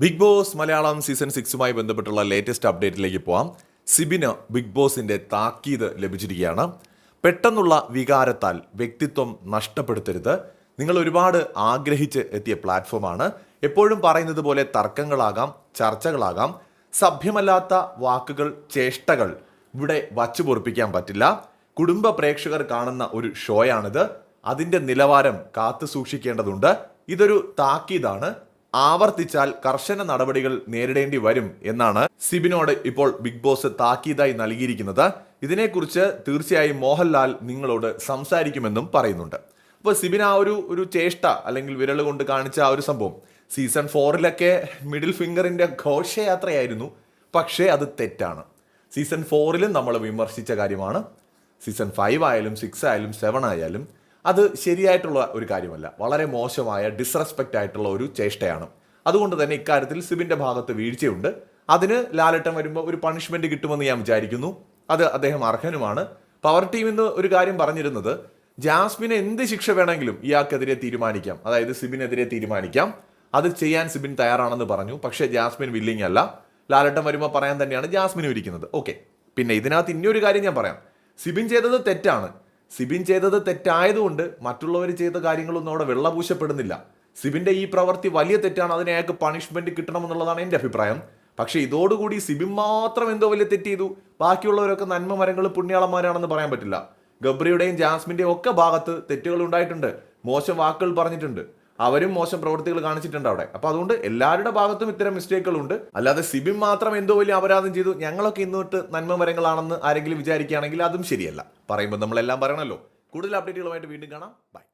Big boss Malayalam season സിക്സുമായി ബന്ധപ്പെട്ടുള്ള latest അപ്ഡേറ്റിലേക്ക് പോവാം. സിബിന് ബിഗ് ബോസിന്റെ താക്കീത് ലഭിച്ചിരിക്കുകയാണ്. പെട്ടെന്നുള്ള വികാരത്താൽ വ്യക്തിത്വം നഷ്ടപ്പെടുത്തരുത്. നിങ്ങൾ ഒരുപാട് ആഗ്രഹിച്ച് എത്തിയ പ്ലാറ്റ്ഫോമാണ്. എപ്പോഴും പറയുന്നത് പോലെ തർക്കങ്ങളാകാം ചർച്ചകളാകാം. സഭ്യമല്ലാത്ത വാക്കുകൾ ചേഷ്ടകൾ ഇവിടെ വച്ചു പൊറിപ്പിക്കാൻ പറ്റില്ല. കുടുംബ പ്രേക്ഷകർ കാണുന്ന ഒരു ഷോയാണിത്. അതിന്റെ നിലവാരം കാത്തു സൂക്ഷിക്കേണ്ടതുണ്ട് ഇതൊരു താക്കീതാണ്. ആവർത്തിച്ചാൽ കർശന നടപടികൾ നേരിടേണ്ടി വരും എന്നാണ് സിബിനോട് ഇപ്പോൾ ബിഗ് ബോസ് താക്കീതായി നൽകിയിരിക്കുന്നത്. ഇതിനെക്കുറിച്ച് തീർച്ചയായും മോഹൻലാൽ നിങ്ങളോട് സംസാരിക്കുമെന്നും പറയുന്നുണ്ട്. അപ്പോൾ സിബിൻ ആ ഒരു ഒരു ചേഷ്ട അല്ലെങ്കിൽ വിരൽ കൊണ്ട് കാണിച്ച ആ ഒരു സംഭവം സീസൺ ഫോറിലൊക്കെ മിഡിൽ ഫിംഗറിന്റെ ഘോഷയാത്രയായിരുന്നു പക്ഷേ അത് തെറ്റാണ്. സീസൺ ഫോറിലും നമ്മൾ വിമർശിച്ച കാര്യമാണ്. സീസൺ ഫൈവ് ആയാലും സിക്സ് ആയാലും സെവൻ ആയാലും അത് ശരിയായിട്ടുള്ള ഒരു കാര്യമല്ല. വളരെ മോശമായ ഡിസ്റെസ്പെക്റ്റ് ആയിട്ടുള്ള ഒരു ചേഷ്ടയാണ്. അതുകൊണ്ട് തന്നെ ഇക്കാര്യത്തിൽ സിബിന്റെ ഭാഗത്ത് വീഴ്ചയുണ്ട്. അതിന് ലാലട്ടം വരുമ്പോൾ ഒരു പണിഷ്മെന്റ് കിട്ടുമെന്ന് ഞാൻ വിചാരിക്കുന്നു. അത് അദ്ദേഹം അർഹനുമാണ്. പവർ ടീം ഇന്ന് ഒരു കാര്യം പറഞ്ഞിരുന്നത് ജാസ്മിന് എന്ത് ശിക്ഷ വേണമെങ്കിലും ഇയാൾക്കെതിരെ തീരുമാനിക്കാം. അതായത് സിബിനെതിരെ തീരുമാനിക്കാം. അത് ചെയ്യാൻ സിബിൻ തയ്യാറാണെന്ന് പറഞ്ഞു. പക്ഷേ ജാസ്മിൻ വില്ലിങ് അല്ല. ലാലട്ടം വരുമ്പോൾ പറയാൻ തന്നെയാണ് ജാസ്മിനും ഇരിക്കുന്നത്. ഓക്കെ പിന്നെ ഇതിനകത്ത് ഇനിയൊരു കാര്യം ഞാൻ പറയാം. സിബിൻ ചെയ്തത് തെറ്റാണ്. സിബിൻ ചെയ്തത് തെറ്റായതുകൊണ്ട് മറ്റുള്ളവർ ചെയ്ത കാര്യങ്ങളൊന്നും അവിടെ വെള്ളപൂശപ്പെടുന്നില്ല. സിബിന്റെ ഈ പ്രവൃത്തി വലിയ തെറ്റാണ്. അതിനെ അയാൾക്ക് പണിഷ്മെന്റ് കിട്ടണമെന്നുള്ളതാണ് എന്റെ അഭിപ്രായം. പക്ഷേ ഇതോടുകൂടി സിബിൻ മാത്രം എന്തോ വലിയ തെറ്റ് ചെയ്തു. ബാക്കിയുള്ളവരൊക്കെ നന്മ മരങ്ങൾ പുണ്യാളന്മാരാണെന്ന് പറയാൻ പറ്റില്ല. ഗബ്രിയുടെയും ജാസ്മിന്റെയും ഒക്കെ ഭാഗത്ത് തെറ്റുകൾ ഉണ്ടായിട്ടുണ്ട്. മോശം വാക്കുകൾ പറഞ്ഞിട്ടുണ്ട്. അവരും മോശം പ്രവൃത്തികൾ കാണിച്ചിട്ടുണ്ട് അവിടെ. അപ്പൊ അതുകൊണ്ട് എല്ലാവരുടെ ഭാഗത്തും ഇത്തരം മിസ്റ്റേക്കുകൾ ഉണ്ട് അല്ലാതെ സിബിൻ മാത്രം എന്തോ വലിയ അപരാധം ചെയ്തു. ഞങ്ങളൊക്കെ ഇന്നോട്ട് നന്മ മരങ്ങളാണെന്ന് ആരെങ്കിലും വിചാരിക്കുകയാണെങ്കിൽ അതും ശരിയല്ല. പറയുമ്പോൾ നമ്മളെല്ലാം പറയണമല്ലോ കൂടുതൽ അപ്ഡേറ്റുകളുമായിട്ട് വീണ്ടും കാണാം. ബൈ